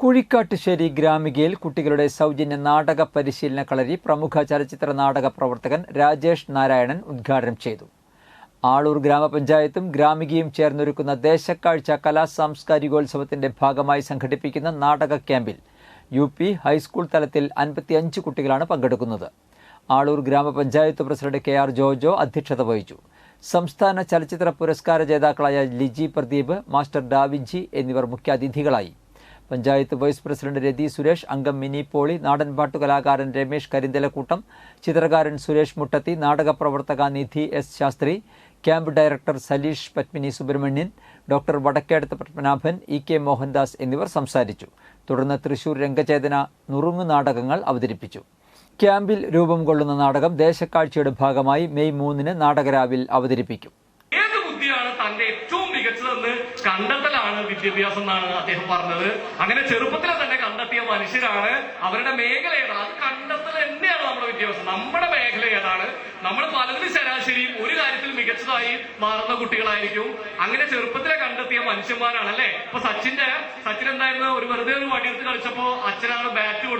കുഴിക്കാട്ടുശ്ശേരി ഗ്രാമികയിൽ കുട്ടികളുടെ സൗജന്യ നാടക പരിശീലന കളരി പ്രമുഖ ചലച്ചിത്ര നാടക പ്രവർത്തകൻ രാജേഷ് നാരായണൻ ഉദ്ഘാടനം ചെയ്തു. ആളൂർ ഗ്രാമപഞ്ചായത്തും ഗ്രാമികയും ചേർന്നൊരുക്കുന്ന ദേശക്കാഴ്ച കലാ സാംസ്കാരികോത്സവത്തിന്റെ ഭാഗമായി സംഘടിപ്പിക്കുന്ന നാടക ക്യാമ്പിൽ യു പി ഹൈസ്കൂൾ തലത്തിൽ അൻപത്തിയഞ്ച് കുട്ടികളാണ് പങ്കെടുക്കുന്നത്. ആളൂർ ഗ്രാമപഞ്ചായത്ത് പ്രസിഡന്റ് കെ ആർ ജോജോ അധ്യക്ഷത വഹിച്ചു. സംസ്ഥാന ചലച്ചിത്ര പുരസ്കാര ജേതാക്കളായ ലിജി പ്രദീപ് മാസ്റ്റർ ഡാവിഞ്ചി എന്നിവർ മുഖ്യാതിഥികളായി. പഞ്ചായത്ത് വൈസ് പ്രസിഡന്റ് രതി സുരേഷ് അംഗം മിനി പോളി നാടൻപാട്ടു കലാകാരൻ രമേശ് കരിന്തലക്കൂട്ടം ചിത്രകാരൻ സുരേഷ് മുട്ടത്തി നാടക പ്രവർത്തക Nidhi S Shastri camp director Saleesh Padmini Subrahmanyan doctor Vadakkedath Padmanabhan E K Mohandas എന്നിവർ സംസാരിച്ചു. തുടർന്ന് തൃശൂർ രംഗചേതന നുറുങ്ങു നാടകങ്ങൾ അവതരിപ്പിച്ചു. ക്യാമ്പിൽ രൂപം കൊള്ളുന്ന നാടകം ദേശക്കാഴ്ചയുടെ ഭാഗമായി മെയ് മൂന്നിന് നാടകരാവിൽ അവതരിപ്പിക്കും. മികച്ചതെന്ന് കണ്ടെത്തലാണ് വിദ്യാഭ്യാസം എന്നാണ് അദ്ദേഹം പറഞ്ഞത്. അങ്ങനെ ചെറുപ്പത്തിലെ തന്നെ കണ്ടെത്തിയ മനുഷ്യരാണ് അവരുടെ മേഖല ഏതാണ് അത് കണ്ടെത്തൽ തന്നെയാണ് നമ്മുടെ വിദ്യാഭ്യാസം. നമ്മുടെ മേഖല ഏതാണ്? നമ്മൾ പലതിലും ശരാശരി ഒരു കാര്യത്തിൽ മികച്ചതായി മാറുന്ന കുട്ടികളായിരിക്കും. അങ്ങനെ ചെറുപ്പത്തിലെ കണ്ടെത്തിയ മനുഷ്യന്മാരാണ് അല്ലെ ഇപ്പൊ സച്ചിന്റെ സച്ചിൻ എന്തായിരുന്നു? ഒരു വെറുതെ ഒരു വടിയെടുത്ത് കളിച്ചപ്പോ അച്ഛനാണ് ബാറ്റ് കൊടുത്തത്